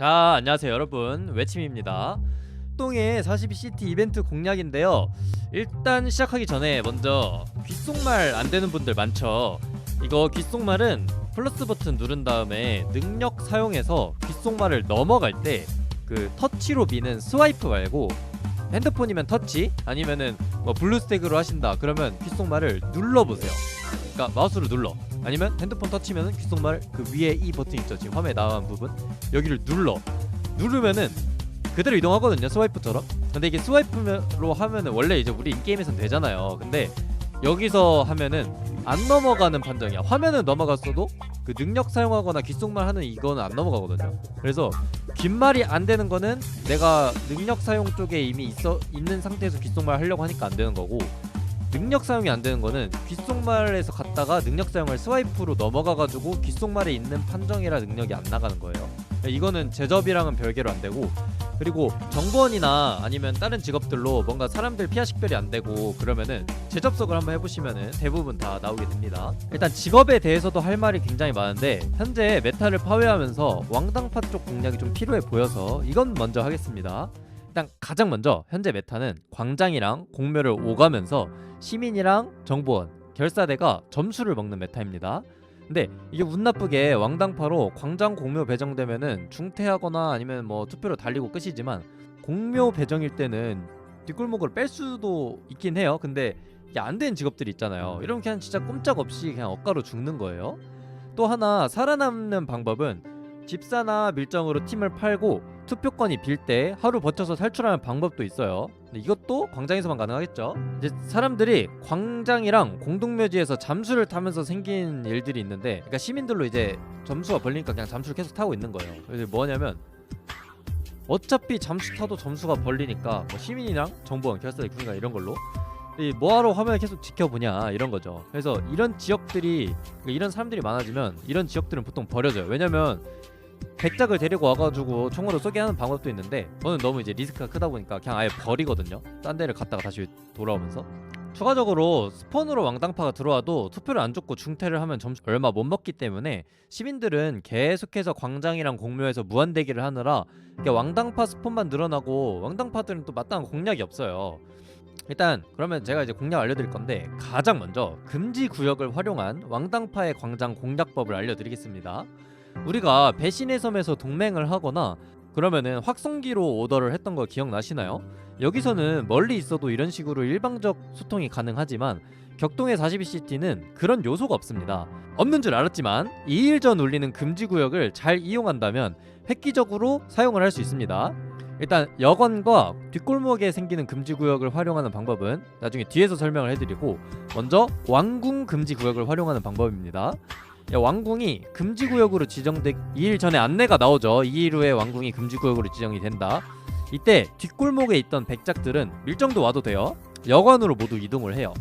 자 안녕하세요 여러분. 외침입니다. 똥의 42CT 이벤트 공략인데요. 일단 시작하기 전에 먼저 귓속말 안 되는 분들 많죠? 이거 귓속말은 플러스 버튼 누른 다음에 능력 사용해서 귓속말을 넘어갈 때 그 터치로 미는 스와이프 말고 핸드폰이면 터치 아니면은 뭐 블루스택으로 하신다 그러면 귓속말을 눌러보세요. 그러니까 마우스로 눌러 아니면 핸드폰 터치면은 귓속말 그 위에 이 버튼 있죠. 지금 화면에 나온 부분. 여기를 눌러. 누르면은 그대로 이동하거든요 스와이프처럼. 근데 이게 스와이프로 하면은 원래 이제 우리 인게임에선 되잖아요. 근데 여기서 하면은 안 넘어가는 판정이야. 화면은 넘어갔어도 그 능력 사용하거나 귓속말 하는 이거는 안 넘어가거든요. 그래서 귓말이 안 되는 거는 내가 능력 사용 쪽에 이미 있어 있는 상태에서 귓속말 하려고 하니까 안 되는 거고 능력 사용이 안 되는 거는 귓속말에서 갔다가 능력 사용을 스와이프로 넘어가가지고 귓속말에 있는 판정이라 능력이 안 나가는 거예요. 이거는 제접이랑은 별개로 안 되고 그리고 정보원이나 아니면 다른 직업들로 뭔가 사람들 피하 식별이 안 되고 그러면은 재접속을 한번 해보시면은 대부분 다 나오게 됩니다. 일단 직업에 대해서도 할 말이 굉장히 많은데 현재 메타를 파괴하면서 왕당파 쪽 공략이 좀 필요해 보여서 이건 먼저 하겠습니다. 일단 가장 먼저 현재 메타는 광장이랑 공묘를 오가면서 시민이랑 정보원, 결사대가 점수를 먹는 메타입니다. 근데 이게 운 나쁘게 왕당파로 광장 공묘 배정되면은 중퇴하거나 아니면 뭐 투표로 달리고 끝이지만 공묘 배정일 때는 뒷골목으로 뺄 수도 있긴 해요. 근데 이게 안 되는 직업들이 있잖아요. 이러면 그냥 진짜 꼼짝없이 그냥 억가로 죽는 거예요. 또 하나 살아남는 방법은 집사나 밀정으로 팀을 팔고 투표권이 빌 때 하루 버텨서 탈출하는 방법도 있어요. 이것도 광장에서만 가능하겠죠. 이제 사람들이 광장이랑 공동묘지에서 잠수를 타면서 생긴 일들이 있는데, 그러니까 시민들로 이제 점수가 벌리니까 그냥 잠수를 계속 타고 있는 거예요. 그래서 뭐냐면 어차피 잠수 타도 점수가 벌리니까 뭐 시민이랑 정보원, 결사대, 군가 이런 걸로 이 뭐하러 화면을 계속 지켜보냐 이런 거죠. 그래서 이런 지역들이 그러니까 이런 사람들이 많아지면 이런 지역들은 보통 버려져요. 왜냐면 백작을 데리고 와가지고 총으로 쏘게 하는 방법도 있는데 저는 너무 이제 리스크가 크다 보니까 그냥 아예 버리거든요. 딴 데를 갔다가 다시 돌아오면서. 추가적으로 스폰으로 왕당파가 들어와도 투표를 안 줬고 중퇴를 하면 점수 얼마 못 먹기 때문에 시민들은 계속해서 광장이랑 공묘에서 무한 대기를 하느라 왕당파 스폰만 늘어나고 왕당파들은 또 마땅한 공략이 없어요. 일단 그러면 제가 이제 공략 알려드릴 건데 가장 먼저 금지 구역을 활용한 왕당파의 광장 공략법을 알려드리겠습니다. 우리가 배신의 섬에서 동맹을 하거나 그러면은 확성기로 오더를 했던 거 기억나시나요? 여기서는 멀리 있어도 이런 식으로 일방적 소통이 가능하지만 격동의 42CT는 그런 요소가 없습니다. 없는 줄 알았지만 2일 전 울리는 금지 구역을 잘 이용한다면 획기적으로 사용을 할 수 있습니다. 일단 여건과 뒷골목에 생기는 금지 구역을 활용하는 방법은 나중에 뒤에서 설명을 해드리고 먼저 왕궁 금지 구역을 활용하는 방법입니다. 야, 왕궁이 금지 구역으로 지정돼 2일 전에 안내가 나오죠. 2일 후에 왕궁이 금지 구역으로 지정이 된다. 이때 뒷골목에 있던 백작들은 밀정도 와도 돼요. 여관으로 모두 이동을 해요.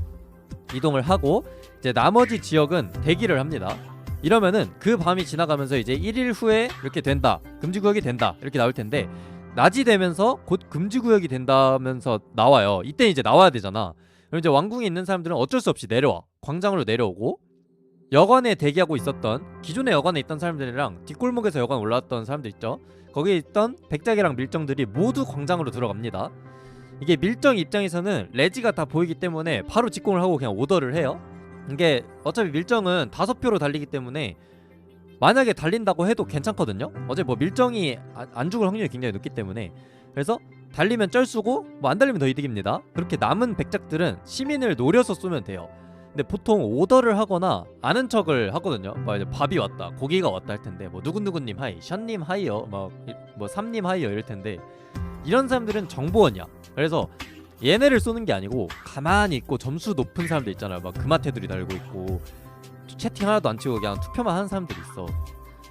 이동을 하고 이제 나머지 지역은 대기를 합니다. 이러면은 그 밤이 지나가면서 이제 1일 후에 이렇게 된다. 금지 구역이 된다. 이렇게 나올 텐데 낮이 되면서 곧 금지 구역이 된다면서 나와요. 이때 이제 나와야 되잖아. 그럼 이제 왕궁에 있는 사람들은 어쩔 수 없이 내려와. 광장으로 내려오고 여관에 대기하고 있었던 기존의 여관에 있던 사람들이랑 뒷골목에서 여관 올라왔던 사람들 있죠. 거기에 있던 백작이랑 밀정들이 모두 광장으로 들어갑니다. 이게 밀정 입장에서는 레지가 다 보이기 때문에 바로 직공을 하고 그냥 오더를 해요. 이게 어차피 밀정은 다섯 표로 달리기 때문에 만약에 달린다고 해도 괜찮거든요. 어제 뭐 밀정이 아- 안 죽을 확률이 굉장히 높기 때문에 그래서 달리면 쩔수고 뭐 안 달리면 더 이득입니다. 그렇게 남은 백작들은 시민을 노려서 쏘면 돼요. 근데 보통 오더를 하거나 아는 척을 하거든요. 막 이제 밥이 왔다, 고기가 왔다 할 텐데 뭐 누구누구님 하이, 션님 하이요, 막뭐 삼님 하이요 이럴 텐데 이런 사람들은 정보원이야. 그래서 얘네를 쏘는 게 아니고 가만히 있고 점수 높은 사람들 있잖아요. 막 금화태들이 달고 있고 채팅 하나도 안 치고 그냥 투표만 하는 사람들이 있어.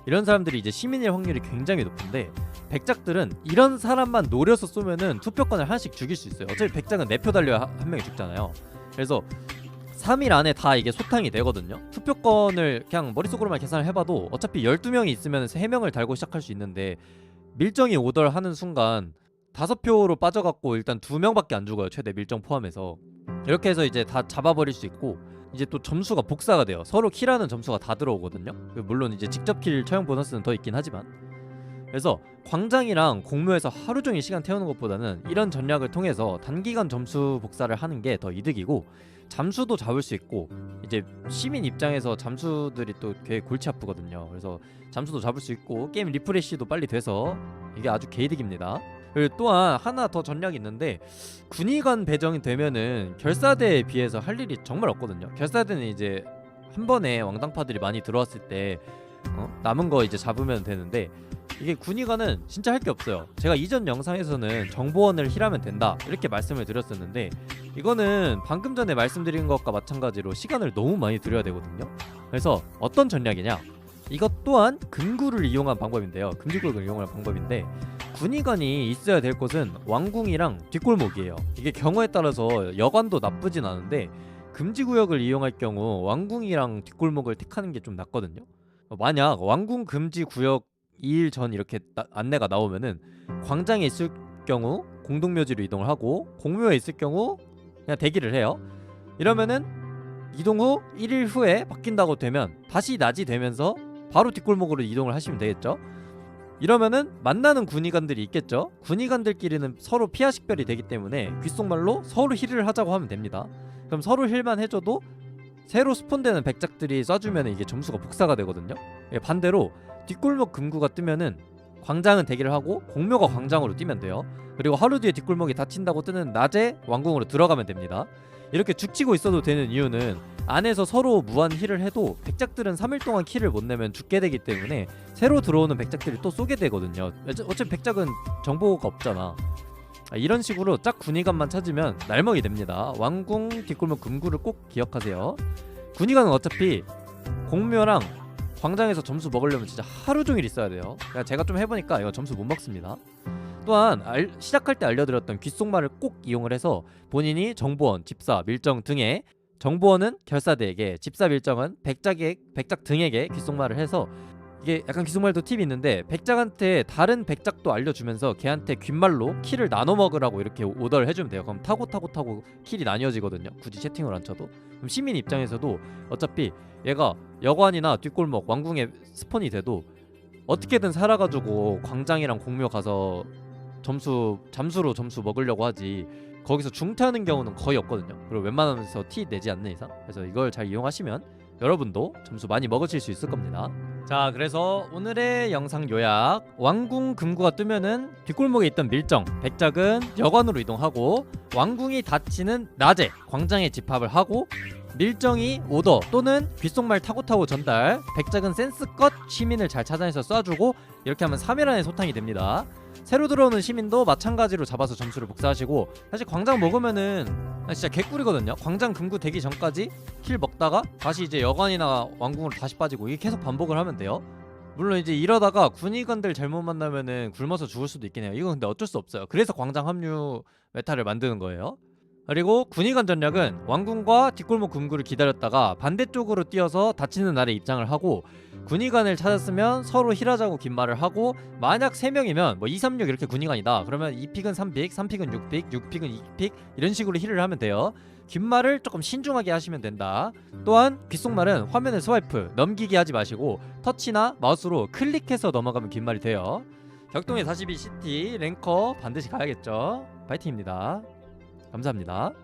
이런 사람들이 이제 시민일 확률이 굉장히 높은데 백작들은 이런 사람만 노려서 쏘면은 투표권을 하나씩 죽일 수 있어요. 어차피 백작은 4표 달려야 하- 한 명이 죽잖아요. 그래서 3일 안에 다 이게 소탕이 되거든요. 투표권을 그냥 머릿속으로만 계산을 해봐도 어차피 12명이 있으면 3명을 달고 시작할 수 있는데 밀정이 오더를 하는 순간 5표로 빠져갖고 일단 2명밖에 안 죽어요. 최대 밀정 포함해서. 이렇게 해서 이제 다 잡아버릴 수 있고 이제 또 점수가 복사가 돼요. 서로 킬하는 점수가 다 들어오거든요. 그 물론 이제 직접 킬 처형 보너스는 더 있긴 하지만 그래서 광장이랑 공묘에서 하루 종일 시간 태우는 것보다는 이런 전략을 통해서 단기간 점수 복사를 하는 게 더 이득이고 잠수도 잡을 수 있고 이제 시민 입장에서 잠수들이 또 되게 골치 아프거든요. 그래서 잠수도 잡을 수 있고 게임 리프레시도 빨리 돼서 이게 아주 개이득입니다. 그리고 또한 하나 더 전략이 있는데 군의관 배정이 되면은 결사대에 비해서 할 일이 정말 없거든요. 결사대는 이제 한 번에 왕당파들이 많이 들어왔을 때 어? 남은 거 이제 잡으면 되는데 이게 군의관은 진짜 할 게 없어요. 제가 이전 영상에서는 정보원을 힐하면 된다 이렇게 말씀을 드렸었는데 이거는 방금 전에 말씀드린 것과 마찬가지로 시간을 너무 많이 들여야 되거든요. 그래서 어떤 전략이냐? 이것 또한 금구를 이용한 방법인데요. 금지구역을 이용한 방법인데 군의관이 있어야 될 곳은 왕궁이랑 뒷골목이에요. 이게 경우에 따라서 여관도 나쁘진 않은데 금지구역을 이용할 경우 왕궁이랑 뒷골목을 택하는 게 좀 낫거든요. 어, 만약 왕궁 금지 구역 2일 전 이렇게 나- 안내가 나오면은 광장에 있을 경우 공동묘지로 이동을 하고 공묘에 있을 경우 그냥 대기를 해요. 이러면은 이동 후 1일 후에 바뀐다고 되면 다시 낮이 되면서 바로 뒷골목으로 이동을 하시면 되겠죠. 이러면은 만나는 군의관들이 있겠죠. 군의관들끼리는 서로 피하 식별이 되기 때문에 귓속말로 서로 힐을 하자고 하면 됩니다. 그럼 서로 힐만 해줘도 새로 스폰되는 백작들이 쏴주면 이게 점수가 복사가 되거든요. 예, 반대로 뒷골목 금구가 뜨면은 광장은 대기를 하고 공묘가 광장으로 뛰면 돼요. 그리고 하루 뒤에 뒷골목이 닫힌다고 뜨는 낮에 왕궁으로 들어가면 됩니다. 이렇게 죽치고 있어도 되는 이유는 안에서 서로 무한 힐을 해도 백작들은 3일 동안 킬을 못 내면 죽게 되기 때문에 새로 들어오는 백작들이 또 쏘게 되거든요. 어차- 어차피 백작은 정보가 없잖아. 아, 이런 식으로 짝 군의관만 찾으면 날먹이 됩니다. 왕궁 뒷골목 금구를 꼭 기억하세요. 군의관은 어차피 공묘랑 광장에서 점수 먹으려면 진짜 하루 종일 있어야 돼요. 제가 좀 해보니까 이거 점수 못 먹습니다. 또한 알- 시작할 때 알려드렸던 귓속말을 꼭 이용을 해서 본인이 정보원, 집사, 밀정 등의 정보원은 결사대에게, 집사, 밀정은 백작에, 백작 등에게 귓속말을 해서 이게 약간 귓속말도 팁이 있는데 백작한테 다른 백작도 알려주면서 걔한테 귓말로 킬을 나눠 먹으라고 이렇게 오더를 해주면 돼요. 그럼 타고 타고 타고 킬이 나뉘어지거든요. 굳이 채팅을 안 쳐도. 그럼 시민 입장에서도 어차피 얘가 여관이나 뒷골목 왕궁에 스폰이 돼도 어떻게든 살아가지고 광장이랑 공묘 가서 점수 잠수로 점수 먹으려고 하지 거기서 중퇴하는 경우는 거의 없거든요. 그리고 웬만하면서 티 내지 않는 이상 그래서 이걸 잘 이용하시면 여러분도 점수 많이 먹으실 수 있을 겁니다. 자, 그래서 오늘의 영상 요약. 왕궁 금구가 뜨면은 뒷골목에 있던 밀정 백작은 여관으로 이동하고 왕궁이 닫히는 낮에 광장에 집합을 하고 밀정이 오더 또는 귓속말 타고 타고 전달 백작은 센스껏 시민을 잘 찾아내서 쏴주고 이렇게 하면 3일 안에 소탕이 됩니다. 새로 들어오는 시민도 마찬가지로 잡아서 점수를 복사하시고 사실 광장 먹으면은 아, 진짜 개꿀이거든요. 광장 금구 되기 전까지 킬 먹다가 다시 이제 여관이나 왕궁으로 다시 빠지고 이게 계속 반복을 하면 돼요. 물론 이제 이러다가 군의관들 잘못 만나면은 굶어서 죽을 수도 있긴 해요. 이건 근데 어쩔 수 없어요. 그래서 광장 합류 메타를 만드는 거예요. 그리고 군의관 전략은 왕궁과 뒷골목 금구를 기다렸다가 반대쪽으로 뛰어서 다치는 날에 입장을 하고 군의관을 찾았으면 서로 힐하자고 긴 말을 하고 만약 3명이면 뭐 2, 3, 6 이렇게 군의관이다. 그러면 2픽은 3픽, 3픽은 6픽, 6픽은 2픽 이런 식으로 힐을 하면 돼요. 긴 말을 조금 신중하게 하시면 된다. 또한 귓속말은 화면을 스와이프, 넘기기 하지 마시고 터치나 마우스로 클릭해서 넘어가면 긴 말이 돼요. 격동의 42 시티 랭커 반드시 가야겠죠? 파이팅입니다. 감사합니다.